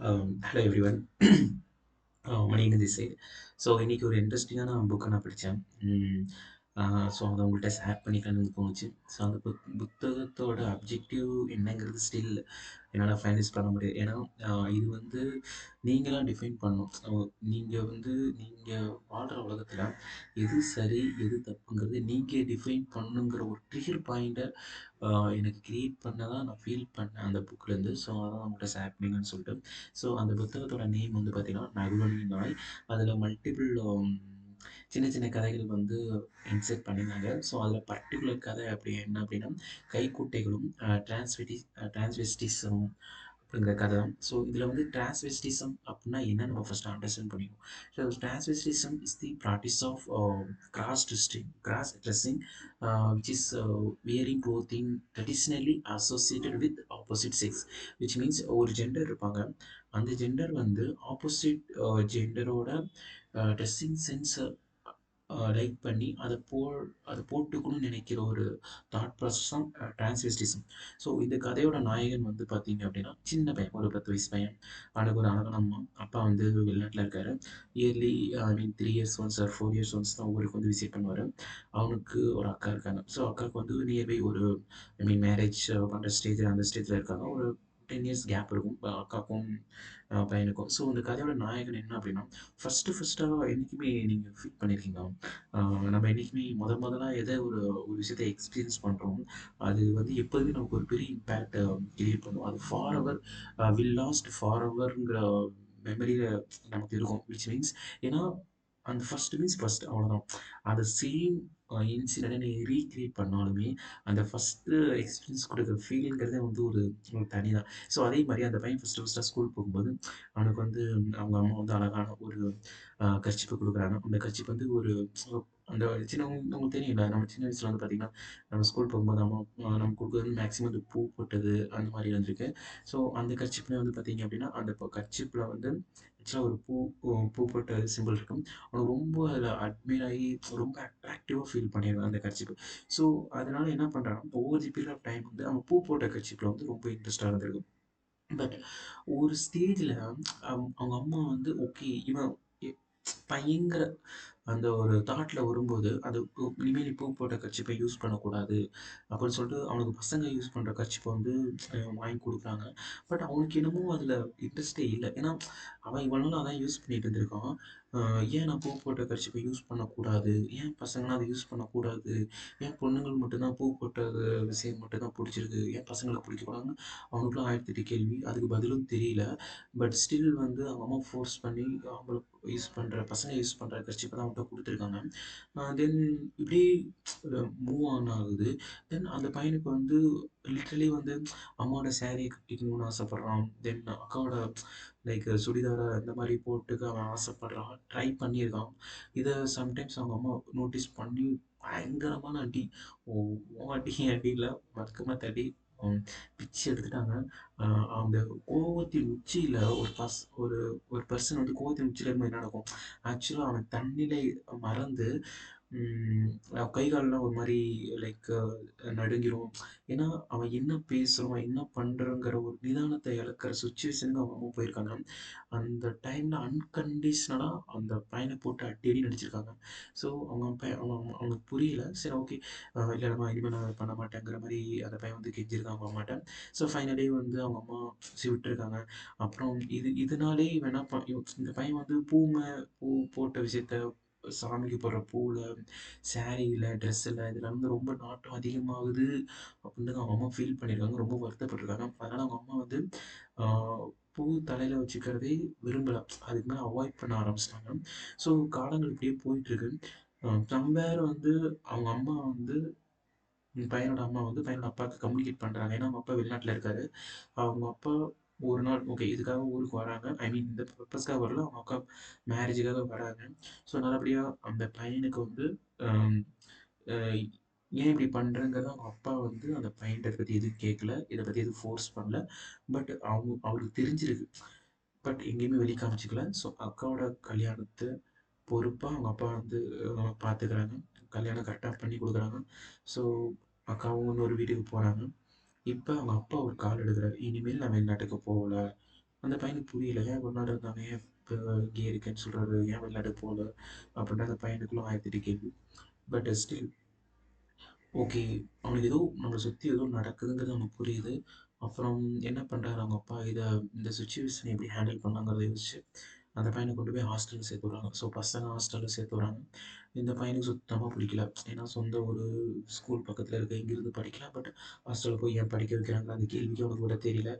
Hello everyone Manikan this side so இன்றைக்கி ஒரு இன்ட்ரெஸ்டிங்கான புக்கை நான் படித்தேன் ஸோ அதை உங்கள்கிட்ட ஷேர் பண்ணிக்கலாம்னு தோணுச்சு. ஸோ அந்த புக் புத்தகத்தோட அப்ஜெக்டிவ் என்னங்கிறது ஸ்டில் என்னால் ஃபைனலைஸ் பண்ண முடியாது. ஏன்னா இது வந்து நீங்களாக டிஃபைன் பண்ணணும். நீங்கள் வந்து நீங்கள் வாழ்கிற உலகத்தில் எது சரி எது தப்புங்கிறது நீங்கள் டிஃபைன் பண்ணுங்கிற ஒரு ட்ரிகர் பாயிண்ட்டை எனக்கு க்ரியேட் பண்ண தான் நான் ஃபீல் பண்ணேன் அந்த புக்லேருந்து ஸோ அதான் உங்கள்கிட்ட ஷேர் பண்ணிங்கன்னு சொல்லிட்டு. ஸோ அந்த புத்தகத்தோட நேம் வந்து பார்த்தீங்கன்னா நகுலனி நாய். அதில் மல்டிபிள் சின்ன சின்ன கதைகள் வந்து இன்செர்ட் பண்ணியிருந்தாங்க ஸோ அதில் பர்டிகுலர் கதை அப்படி என்ன அப்படின்னா கைக்குட்டைகளும் டிரான்ஸ்வெட்டி டிரான்ஸ்வெஸ்டிஸும் அப்படிங்கிற கதை தான். ஸோ இதில் வந்து டிரான்ஸ்வெஸ்டிசம் அப்படின்னா என்ன நம்ம ஃபஸ்ட்டு அண்டர்ஸ்டாண்ட் பண்ணிக்கணும். So transvestism is the practice of cross dressing cross dressing which is wearing clothing traditionally associated with opposite sex which means ஒரு ஜெண்டர் இருப்பாங்க. அந்த ஜெண்டர் வந்து ஆப்போசிட் ஜெண்டரோட ட்ரெஸ்ஸிங் சென்ஸை லைக் பண்ணி அதை போ அதை போட்டுக்கணும்னு நினைக்கிற ஒரு தாட் ப்ராசஸ் தான் டிரான்ஸ்வெஸ்டிசம் ஸோ இந்த கதையோட நாயகன் வந்து பார்த்தீங்க அப்படின்னா சின்ன பையன் ஒரு பத்து வயசு பையன். அவனுக்கு ஒரு அழகான அம்மா. அப்பா வந்து வெளிநாட்டில் இருக்காரு. Yearly I mean three years once or four years once தான் ஊருக்கு வந்து விசிட் பண்ணுவார். அவனுக்கு ஒரு அக்கா இருக்காங்க. ஸோ அக்காவுக்கு வந்து நியர்பை ஒரு ஐ மீன் மேரேஜ் பண்ணுற ஸ்டேஜ் அந்த ஸ்டேஜில் இருக்காங்க. ஒரு டென் இயர்ஸ் கேப் இருக்கும். அக்காக்கும் பையனுக்கும். ஸோ இந்த கதையோட நாயகன் என்ன அப்படின்னா ஃபஸ்ட்டு ஃபஸ்ட்டாக என்றைக்குமே நீங்கள் ஃபீட் பண்ணியிருக்கீங்க நம்ம என்றைக்குமே முத முதலாக எதை ஒரு ஒரு விஷயத்தை எக்ஸ்பீரியன்ஸ் பண்ணுறோம் அது வந்து எப்போதுமே நமக்கு ஒரு பெரிய இம்பேக்டை கிரியேட் பண்ணும். அது ஃபார் அவர் வில் லாஸ்ட் ஃபார் அவர்ங்கிற மெமரியில் நமக்கு இருக்கும். விச் மீன்ஸ் ஏன்னா அந்த ஃபஸ்ட் மீன்ஸ் ஃபஸ்ட் அவ்வளோதான் அந்த சேம் இன்சிடெண்ட்டை ரீக்ரியேட் பண்ணாலுமே அந்த ஃபஸ்ட்டு எக்ஸ்பீரியன்ஸ் கொடுக்குற ஃபீலுங்கிறதே வந்து ஒரு தனி தான் ஸோ அதே மாதிரி அந்த பையன் ஃபஸ்ட்டு ஃபஸ்ட்டாக ஸ்கூல் போகும்போது அவனுக்கு வந்து அவங்க அம்மா வந்து அழகான ஒரு கட்சிப்பு கொடுக்குறாங்க. அந்த கர்ச்சிப் வந்து ஒரு அந்த சின்ன உங்களுக்கு தெரியல நம்ம சின்ன வயசில் வந்து பார்த்தீங்கன்னா நம்ம ஸ்கூல் போகும்போது அம்மா நம்ம கொடுக்குறது மேக்ஸிமம் வந்து பூ போட்டது அந்த மாதிரி இருந்திருக்கு. ஸோ அந்த கர்ச்சிப்பில் வந்து பார்த்திங்க அப்படின்னா அந்த கர்ச்சிப்பில் வந்து ஆக்சுவலாக ஒரு பூ பூ போட்ட சிம்பிள் இருக்கும். அவனுக்கு ரொம்ப அதில் அட்மையர் ஆகி ரொம்ப அட்ராக்டிவாக ஃபீல் பண்ணிடுவான் அந்த கர்ச்சிப்பு. ஸோ அதனால் என்ன பண்ணுறான் ஒவ்வொரு பீரியட் ஆஃப் டைம் வந்து அவன் பூ போட்ட கர்ச்சிப்பில் வந்து ரொம்ப இன்ட்ரெஸ்டாக இருந்திருக்கும். பட் ஒரு ஸ்டேஜில் அவங்க அம்மா வந்து ஓகே இவன் பயங்கர அந்த ஒரு தாட்டில் வரும்போது அது இனிமேல் பூ போட்ட கட்சிப்பை யூஸ் பண்ணக்கூடாது அப்படின்னு சொல்லிட்டு அவனுக்கு பசங்க யூஸ் பண்ணுற கட்சிப்பை வந்து வாங்கி கொடுக்குறாங்க. பட் அவனுக்கு என்னமோ அதில் இன்ட்ரெஸ்டே இல்லை. ஏன்னா அவன் இவ்வளோ நாள் அதான் யூஸ் பண்ணிட்டு இருந்திருக்கான். ஏன் நான் பூ போட்ட கட்சிப்பை யூஸ் பண்ணக்கூடாது? ஏன் பசங்களாம் அதை யூஸ் பண்ணக்கூடாது? ஏன் பொண்ணுங்கள் மட்டும்தான் பூ போட்ட விஷயம் மட்டும்தான் பிடிச்சிருக்கு? ஏன் பசங்களை பிடிக்கக்கூடாதுன்னு அவனுக்குலாம் ஆயிரத்தி எட்டு கேள்வி. அதுக்கு பதிலும் தெரியல. பட் ஸ்டில் வந்து அவங்க அம்மா ஃபோர்ஸ் பண்ணி அவங்களுக்கு யூஸ் பண்ணுற பசங்க யூஸ் பண்ணுற கட்சிப்பை தான் அவன்கிட்ட கொடுத்துருக்காங்க. தென் இப்படி மூவ் ஆன் ஆகுது. தென் அந்த பையனுக்கு வந்து லிட்ரலி வந்து அம்மாவோட சேரீ கட்டிக்கணும்னு ஆசைப்பட்றான். தென் அக்காவோட லைக் சுடிதாரை இந்த மாதிரி போட்டுக்க அவன் ஆசைப்பட்றான். ட்ரை பண்ணியிருக்கான். இதை சம்டைம்ஸ் அவங்க அம்மா நோட்டீஸ் பண்ணி பயங்கரமான அடி. ஓ அடி அடியில் மறக்கமாக தடி. பிச்சு எடுத்துட்டாங்க. அந்த கோவத்தின் உச்சியில் ஒரு பஸ் ஒரு ஒரு பர்சன் வந்து கோவத்தின் உச்சியில் இருக்கும்போது என்ன நடக்கும். ஆக்சுவலாக அவன் தன்னிலை மறந்து கை காலெலாம் ஒரு மாதிரி லைக் நடுங்கிரும். ஏன்னா அவன் என்ன பேசுகிறான் என்ன பண்ணுறங்கிற ஒரு நிதானத்தை இழக்கிற சுச்சுவேஷனுக்கு அவங்க அம்மா போயிருக்காங்க. அந்த டைமில் அன்கண்டிஷ்னலாக அந்த பையனை போட்டு அடி நடிச்சிருக்காங்க. ஸோ அவங்க பையன் அவங்க அவங்களுக்கு புரியல. சரி ஓகே இல்லை நம்ம இனிமேல் நான் பண்ண மாட்டேங்கிற மாதிரி அந்த பையன் வந்து கெஞ்சிருக்காங்க அவங்க மாட்டேன் ஸோ ஃபைனலி வந்து அவங்க அம்மா விட்டுருக்காங்க. அப்புறம் இது இதனாலே வேணா இந்த பையன் வந்து பூமை பூ போட்ட விஷயத்த சாமிக்கு போடுற பூவில் சேரீயில் ட்ரெஸ்ஸில் இதில் வந்து ரொம்ப நாட்டம் அதிகமாகுது. அப்படின்னு அவங்க அம்மா ஃபீல் பண்ணியிருக்காங்க ரொம்ப வருத்தப்பட்டிருக்காங்க. அதனால் அவங்க அம்மா வந்து பூ தலையில் வச்சுக்கிறதே விரும்பலை. அதுக்கு மேலே அவாய்ட் பண்ண ஆரம்பிச்சிட்டாங்க. ஸோ காலங்கள் இப்படியே போயிட்டுருக்கு. சம்பேர் வந்து அவங்க அம்மா வந்து பையனோட அம்மா வந்து பையனோட அப்பாவுக்கு கம்யூனிகேட் பண்ணுறாங்க ஏன்னா அவங்க அப்பா வெளிநாட்டில் இருக்காரு. அவங்க அப்பா ஒரு நாள் ஓகே இதுக்காக ஊருக்கு வராங்க. ஐ மீன் இந்த பர்பஸ்க்காக வரல. அவங்க அக்கா மேரேஜுக்காக வராங்க. ஸோ நல்லபடியாக அந்த பையனுக்கு வந்து um, ஏன் இப்படி பண்ணுறங்கிறத அவங்க அப்பா வந்து அந்த பையன்கிட்ட பற்றி எதுவும் கேட்கல இதை பற்றி எதுவும் ஃபோர்ஸ் பண்ணல. பட் அவங்க அவருக்கு தெரிஞ்சிருக்கு. பட் எங்கேயுமே வெளி காமிச்சிக்கல. ஸோ அக்காவோட கல்யாணத்தை பொறுப்பாக அவங்க அப்பா வந்து பார்த்துக்கிறாங்க கல்யாணம் கரெக்டாக பண்ணி கொடுக்குறாங்க. ஸோ அக்காவும் இன்னொரு வீட்டுக்கு போகிறாங்க இப்போ அவங்க அப்பா ஒரு கால் எடுக்கிறார் இனிமேல் நான் வெளிநாட்டுக்கு போகல அந்த பையனுக்கு புரியல. ஏன் இவ்வளோ இருந்தாங்க? ஏன் இப்போ இங்கே இருக்கேன்னு சொல்றாரு? ஏன் வெளிநாடு போகல அப்படின்ட்டு அந்த பையனுக்குள்ள 1008 கேள்வி. But still okay. அவனுக்கு ஏதோ நம்மளை சுற்றி ஏதோ நடக்குதுங்கிறது அவனுக்கு புரியுது. அப்புறம் என்ன பண்ணுறாரு அவங்க அப்பா, இதை இந்த சுச்சுவேஷனை எப்படி ஹேண்டில் பண்ணாங்கிறத யோசிச்சு, அந்த பையனை கொண்டு போய் ஹாஸ்டலில் சேர்த்து விட்றாங்க ஸோ பசங்க ஹாஸ்டலில் சேர்த்து வராங்க இந்த பையனுக்கு சுத்தமாக பிடிக்கல. ஏன்னா சொந்த ஒரு ஸ்கூல் பக்கத்தில் இருக்க இங்கிருந்து படிக்கலாம். பட் ஹாஸ்டலில் போய் ஏன் படிக்க வைக்கிறாங்க? அந்த கேள்விக்கு அவனுக்கு கூட தெரியல.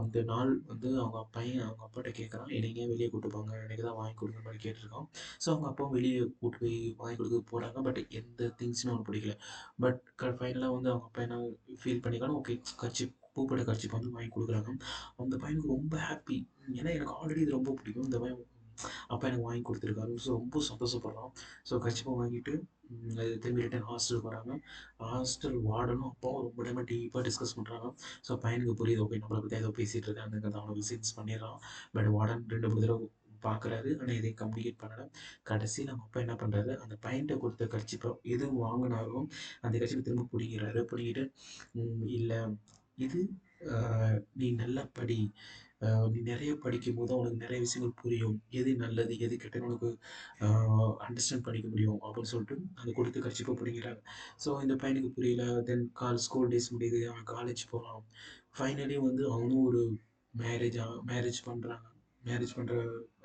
அந்த நாள் வந்து அவங்க பையன் அவங்க அப்பாட்ட கேட்குறான். என்னைங்க வெளியே கூப்பிட்டு கூட்டு போங்க? எனக்கு தான் வாங்கி கொடுங்க மாதிரி கேட்டிருக்கோம் ஸோ அவங்க அப்பாவும் வெளியே கூட்டு போய் வாங்கி கொடுக்க போகிறாங்க பட் எந்த திங்ஸுமே அவனுக்கு பிடிக்கல. பட் க வந்து அவங்க அப்பா என்ன ஃபீல் பண்ணிக்கலாம் ஓகே கட்சி பூப்பட கட்சிக்கு வந்து வாங்கி கொடுக்குறாங்க அந்த பையனுக்கு ரொம்ப ஹாப்பி. ஏன்னா எனக்கு ஆல்ரெடி இது ரொம்ப பிடிக்கும். இந்த பையன் அப்பா எனக்கு வாங்கி கொடுத்துருக்காரு ஸோ ரொம்ப சந்தோஷப்படுறான். ஸோ கச்சிப்பா வாங்கிட்டு அது திரும்பி ரிட்டன் ஹாஸ்டலுக்கு வராங்க. ஹாஸ்டல் வார்டனும் அப்பாவும் ரொம்ப டைமாக டீப்பாக டிஸ்கஸ் பண்ணுறாங்க ஸோ பையனுக்கு புரியுது. ஓகே நம்மள பற்றி ஏதோ பேசிகிட்டு இருக்கானுங்கிறத அவனுக்கு சென்ஸ் பண்ணிடுறான். பட் வார்டன் ரெண்டு மூணு தடவை பார்க்குறாரு. ஆனால் இதையும் கம்யூனிகேட் பண்ணல. கடைசியில் நம்ம அப்பா என்ன பண்ணுறாரு அந்த பையன்ட்ட கொடுத்த கட்சிப்பை எது வாங்கினாலும் அந்த கட்சிப்பை திரும்ப பிடிக்கிறாரு பிடிக்கிட்டு இல்லை இது நீ நல்லா படி. அ நீ நெறைய படிக்கும்போது உனக்கு நிறைய விஷயங்கள் புரியும். எது நல்லது, எது கெட்டது உனக்கு அண்டர்ஸ்டாண்ட் பண்ணிக்க முடியும். அப்படின்னு சொல்லிட்டு அந்த கொடுத்து கர்ச்சீப்ப புடுங்கிறாங்க. ஸோ இந்த பையனுக்கு புரியல. தென் கால் ஸ்கூல் டேஸ் முடியுது. அவன் காலேஜ் போகலாம் ஃபைனலி வந்து அவனும் ஒரு மேரேஜ் மேரேஜ் பண்ணுறாங்க மேரேஜ் பண்ணுற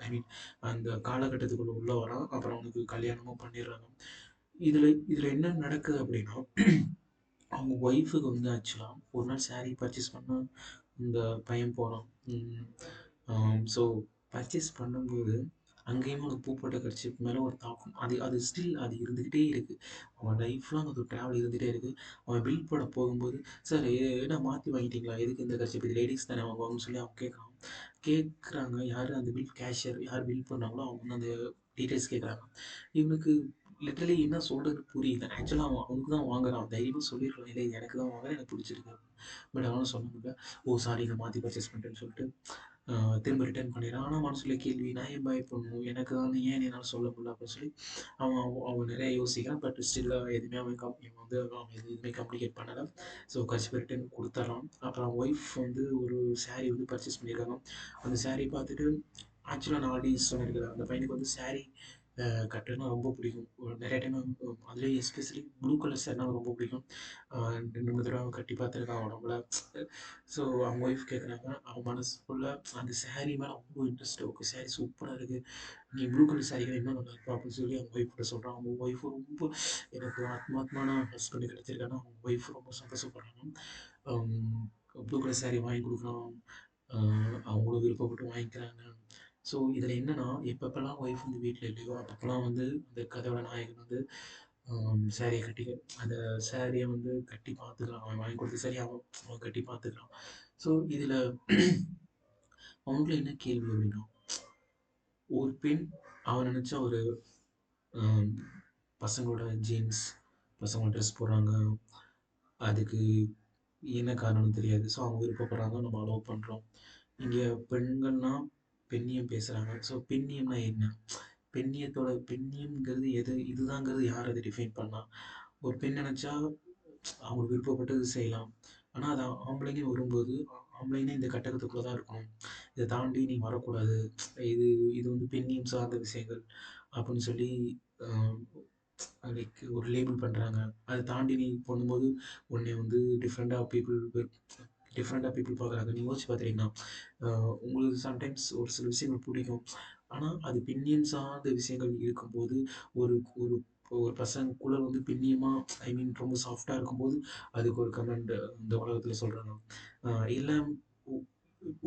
ஐ மீன் அந்த காலகட்டத்துக்குள்ளே உள்ள வரான். அப்புறம் அவனுக்கு கல்யாணமும் பண்ணிடுறாங்க. இதில் இதில் என்ன நடக்குது அப்படின்னா, அவங்க ஒய்ஃபுக்கு வந்து ஆக்சுவலாக ஒரு நாள் சாரீ பர்ச்சேஸ் பண்ண இந்த பையன் போகிறான் ஸோ பர்ச்சேஸ் பண்ணும்போது, அங்கேயும் அவனுக்கு பூப்பட்ட கட்சிக்கு மேலே ஒரு தாக்கம். அது அது ஸ்டில் அது இருந்துக்கிட்டே இருக்குது அவன் லைஃப்லாம் அது ட்ராவல் இருந்துகிட்டே இருக்குது அவன் பில் போட போகும்போது, "சார் என்ன மாற்றி வாங்கிட்டீங்களா? எதுக்கு இந்த கட்சி இது லேடிஸ் தானே வாங்குவாங்கன்னு" சொல்லி அவன் கேட்குறான். கேட்குறாங்க. யார் அந்த பில் கேஷியர் யார் பில் பண்ணாங்களோ அவங்க வந்து அந்த டீட்டெயில்ஸ் கேட்குறாங்க. இவனுக்கு லிட்டரலி என்ன சொல்கிறது புரியுது ஆக்சுவலாக அவன் அவனுக்கு தான் வாங்குறான். தைரியமாக சொல்லிருக்கலாம். இல்லை எனக்கு தான் வாங்குறேன். எனக்கு பிடிச்சிருக்கு." பட் அவனால சொல்ல முடியல. "ஓ சாரி இதை மாற்றி பர்ச்சேஸ் பண்ணிட்டேன்னு" சொல்லிட்டு திரும்ப ரிட்டர்ன் பண்ணிடுறான். ஆனால் மனசுல கேள்வி, "நான் ஏன் பயப்படணும்? எனக்கு தான் ஏன் என்னால் சொல்ல முடியல?" அப்படின்னு சொல்லி அவன் அவன் நிறைய யோசிக்கிறான். பட் ஸ்டில் எதுவுமே அவன் கம் வந்து அவன் எதுவுமே கம்ப்ளிகேட் பண்ணலை ஸோ கர்ச்சீப்ப ரிட்டர்ன் கொடுத்துட்றான் அப்புறம் ஒய்ஃப் வந்து ஒரு சாரீ வந்து பர்ச்சேஸ் பண்ணியிருக்காங்க. அந்த சாரீ பார்த்துட்டு ஆக்சுவலாக நான் ஆல்ரெடி சொல்லியிருக்கிறேன். அந்த பையனுக்கு வந்து சாரீ கட்டுனா ரொம்ப பிடிக்கும். நிறைய டைம் அதுலேயும் எஸ்பெஷலி ப்ளூ கலர் சாரினா ரொம்ப பிடிக்கும். ரெண்டு மூணு தடவை கட்டி பார்த்துருக்கான் உடம்புல. ஸோ அவங்க ஒய்ஃப் கேட்குறாங்க. அவன் மனசுக்குள்ள அந்த சேரீ மேலே ரொம்ப இன்ட்ரெஸ்ட். "ஓகே சாரி சூப்பராக இருக்குது நீ ப்ளூ கலர் சாரி இன்னும் நல்லா இருக்கும் அப்படின்னு சொல்லி அவங்க ஒய்ஃப் சொல்கிறான் அவங்க ஒய்ஃப் ரொம்ப எனக்கு ஆத்மாத்மான ஹஸ்பண்ட் கிடைச்சிருக்காருன்னு அவங்க ஒய்ஃப் ரொம்ப சந்தோஷப்படுறாங்க. ப்ளூ கலர் சாரி வாங்கி கொடுக்குறான் அவங்களும் விருப்பப்பட்டு வாங்கிக்கிறாங்க. ஸோ இதில் என்னென்னா எப்பப்பெல்லாம் ஒய்ஃப் வந்து வீட்டில் இல்லையோ, அப்பப்பெல்லாம் வந்து இந்த கதையோட நாயகன் வந்து சேரீயை கட்டி அந்த சேரீயை வந்து கட்டி பார்த்துக்கலாம் அவன் வாங்கி கொடுத்து சரி அவன் அவன் கட்டி பார்த்துக்கிறான். ஸோ இதில் அவங்கள என்ன கேள்வி அப்படின்னா, ஒரு பெண் அவன் நினச்ச ஒரு பசங்களோட ஜீன்ஸ், பசங்களோட ட்ரெஸ் போடுறாங்க. அதுக்கு என்ன காரணம்னு தெரியாது. ஸோ அவங்க விருப்பப்படுறாங்க. நம்ம அலோவ் பண்ணுறோம் இங்கே பெண்கள்னா பெண்ணியம் பேசுகிறாங்க ஸோ பெண்ணியம்னா என்ன? பெண்ணியத்தோட பெண்ணியம்ங்கிறது எது? இதுதாங்கிறது யார் அதை டிஃபைன் பண்ணால் ஒரு பெண் நினச்சா அவங்களுக்கு விருப்பப்பட்டது செய்யலாம். ஆனால் அது ஆம்பளைங்க வரும்போது, ஆம்பளைங்க இந்த கட்டகத்துக்குள்ளே தான் இருக்கணும். இதை தாண்டி நீ வரக்கூடாது. இது இது வந்து பெண்ணியம் சார்ந்த விஷயங்கள் அப்படின்னு சொல்லி லைக் ஒரு லேபிள் பண்ணுறாங்க அதை தாண்டி நீ பண்ணும்போது, உன்னை வந்து டிஃப்ரெண்ட்டாக பீப்புள் டிஃப்ரெண்ட்டாக பீப்பிள் பார்க்குறாங்க. நீங்கள் யோசிச்சு பார்த்துருக்கீங்களா? உங்களுக்கு சம்டைம்ஸ் ஒரு சில விஷயங்கள் பிடிக்கும். ஆனால் அது பின்னியன் சார்ந்த விஷயங்கள் இருக்கும்போது, ஒரு ஒரு ஒரு பசங்க குழல் வந்து பின்னியமாக ஐ மீன் ரொம்ப சாஃப்டாக இருக்கும்போது, அதுக்கு ஒரு கமெண்ட் இந்த உலகத்தில் சொல்கிறாங்க இல்லை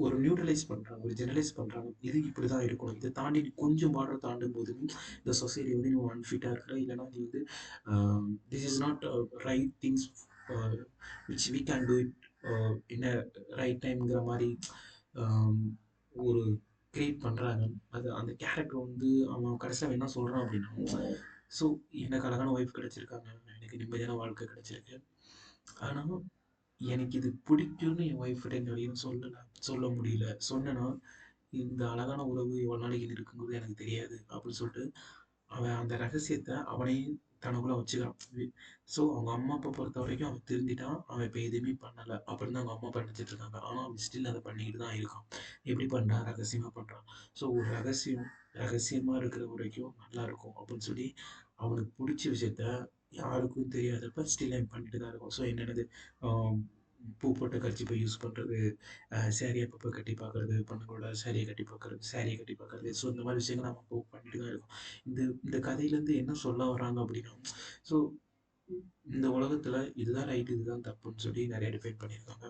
ஒரு நியூட்ரலைஸ் பண்ணுறாங்க ஒரு ஜெனரலைஸ் பண்ணுறாங்க இது இப்படிதான் இருக்கணும். இதை தாண்டி கொஞ்சம் பார்டர் தாண்டும்போது, இந்த சொசைட்டி வந்து நீ அன்ஃபிட்டாக இருக்கிற. இல்லைனா நீ வந்து this is not right things which we can do it என்ன ரைட் டைம்ங்கிற மாதிரி ஒரு கிரியேட் பண்ணுறாங்க அது அந்த கேரக்டர் வந்து அவன் கடைசியாக என்ன சொல்கிறான் அப்படின்னா, "ஸோ எனக்கு அழகான ஒய்ஃப் கிடச்சிருக்காங்க எனக்கு நிம்மதியான வாழ்க்கை கிடச்சிருக்கு ஆனால் எனக்கு இது பிடிக்கும்னு என் ஒய்ஃப் கிட்ட இன்ன சொல்லலை சொல்லல. சொல்ல முடியல. சொன்னேன்னா, இந்த அழகான உறவு இவ்வளோ நாளைக்கு இருக்குங்கிறது எனக்கு தெரியாது." அப்படின்னு சொல்லிட்டு, அவன் அந்த ரகசியத்தை அவனையும் தனக்குள்ளே வச்சுக்கிறான். ஸோ அவங்க அம்மா அப்பா பொறுத்த வரைக்கும் அவன் திருந்திட்டான். அவன் இப்போ எதுவுமே பண்ணலை. அப்படின்னு தான் அவங்க அம்மா அப்பா நினச்சிட்டு இருக்காங்க. ஆனால் அவன் ஸ்டில் அதை பண்ணிக்கிட்டு தான் இருக்கான். எப்படி பண்ணுறான் ரகசியமாக பண்ணுறான் ஸோ ஒரு ரகசியம் ரகசியமாக இருக்கிற வரைக்கும் நல்லா இருக்கும் அப்படின்னு சொல்லி அவனுக்கு பிடிச்ச விஷயத்த யாருக்கும் தெரியாதப்ப ஸ்டில் அவன் பண்ணிட்டு தான் இருக்கும் ஸோ என்னென்னது பூ போட்ட போய் யூஸ் பண்ணுறது சேரீயை அப்பப்போ கட்டி பார்க்குறது பொண்ணுங்களோட சேரீயை கட்டி பார்க்குறது சேரீயை கட்டி பார்க்குறது ஸோ இந்த மாதிரி விஷயங்கள் நம்ம அப்போ பண்ணிட்டு தான் இருக்கோம். இந்த இந்த கதையிலேருந்து என்ன சொல்ல வராங்க அப்படின்னா ஸோ இந்த உலகத்தில் இதுதான் ரைட் இதுதான் தப்புன்னு சொல்லி நிறைய டிஃபைன் பண்ணியிருக்காங்க.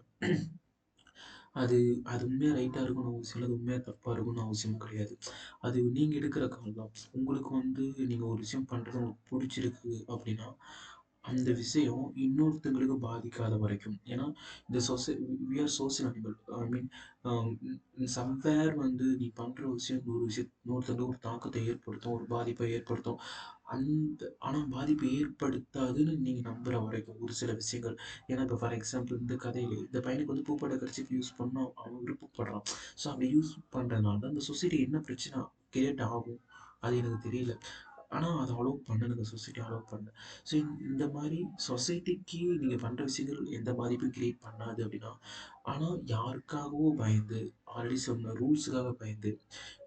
அது அது உண்மையாக ரைட்டாக இருக்கணும் அவசியம் இல்லை அது உண்மையாக தப்பாக இருக்கணும் அவசியம் கிடையாது. அது நீங்கள் எடுக்கிற கால் தான். உங்களுக்கு வந்து நீங்கள் ஒரு விஷயம் பண்ணுறது உங்களுக்கு பிடிச்சிருக்கு அப்படின்னா அந்த விஷயம் இன்னொருத்தங்களுக்கு பாதிக்காத வரைக்கும். ஏன்னா இந்த society we are social animal I mean somewhere வந்து நீ பண்ணுற விஷயம் ஒரு விஷயம் இன்னொருத்தங்களுக்கு ஒரு தாக்கத்தை ஏற்படுத்தும் ஒரு பாதிப்பை ஏற்படுத்தும். அந்த ஆனால் பாதிப்பை ஏற்படுத்தாதுன்னு நீங்கள் நம்புகிற வரைக்கும் ஒரு சில விஷயங்கள். ஏன்னா இப்போ ஃபார் எக்ஸாம்பிள் இந்த கதையில் இந்த பையனுக்கு வந்து பூப்பட கடிச்சிட்டு யூஸ் பண்ணா அவன் விருப்பப்படுறான் ஸோ அப்படி யூஸ் பண்ணுறதுனால அந்த சொசைட்டி என்ன பிரச்சனை? கிரியேட் ஆகும் அது எனக்கு தெரியல. ஆனால் அதை அலோவ் பண்ணணுங்க சொசைட்டி அலோவ் பண்ண ஸோ இந்த மாதிரி சொசைட்டிக்கு நீங்கள் பண்ணுற விஷயங்கள் எந்த பாதிப்பும் கிரியேட் பண்ணாது அப்படின்னா ஆனால் யாருக்காகவோ பயந்து ஆல்ரெடி சொன்ன ரூல்ஸுக்காக பயந்து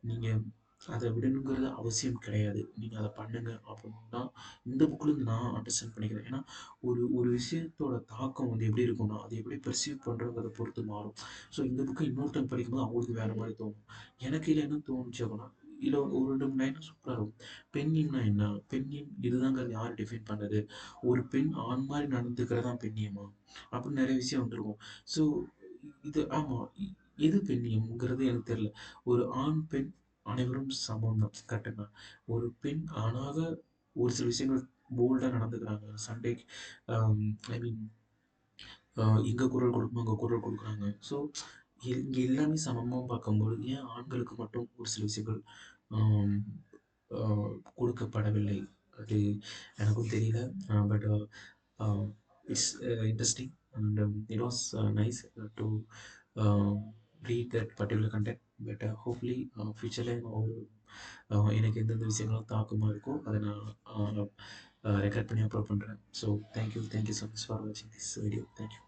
நீங்கள் அதை விடணுங்கிறது அவசியம் கிடையாது. நீங்கள் அதை பண்ணுங்க அப்படின்னா தான் இந்த புக்கில் நான் அண்டர்ஸ்டாண்ட் பண்ணிக்கிறேன். ஏன்னா ஒரு ஒரு விஷயத்தோட தாக்கம் வந்து எப்படி இருக்கும்னா அது எப்படி பெர்சீவ் பண்ணுறங்கிறத பொறுத்து மாறும். ஸோ இந்த புக்கை இன்னொருத்தன் படிக்கும்போது அவங்களுக்கு வேறு மாதிரி தோணும். எனக்கு இல்லை என்ன தோணுச்சு அப்படின்னா இல்லை ஒரு ரெண்டு சூப்பராக இருக்கும். பெண்ணியம்னா என்ன? பெண்ணியம் இதுதாங்க யார் டிஃபைன் பண்ணது? ஒரு பெண் ஆண் மாதிரி நடந்துக்கிறதா பெண்ணியமா? அப்படின்னு நிறைய விஷயம் வந்துருக்கும். ஸோ இது ஆமாம் எது பெண்ணியம்ங்கிறது எனக்கு தெரியல. ஒரு ஆண் பெண் அனைவரும் சமம் தான் கரெக்டுங்க ஒரு பெண் ஆணாக ஒரு சில விஷயங்கள் போல்டாக நடந்துக்கிறாங்க. சண்டே ஐ மீன் இங்கே குரல் கொடுக்கும்போது அங்கே குரல் கொடுக்குறாங்க. ஸோ இங்கே எல்லாமே சமமாக பார்க்கும்போது ஏன் ஆண்களுக்கு மட்டும் ஒரு சில விஷயங்கள் கொடுக்கப்படவில்லை? அது எனக்கும் தெரியல. But it's interesting and it was nice to read that particular content but hopefully ஃப்யூச்சரில் ஒரு எனக்கு எந்தெந்த விஷயங்களும் தாக்கமாக இருக்கோ அதை நான் ரெக்கார்ட் பண்ணி அப்லோட் பண்ணுறேன் so thank you thank you so much for வாட்சிங் திஸ் வீடியோ தேங்க்யூ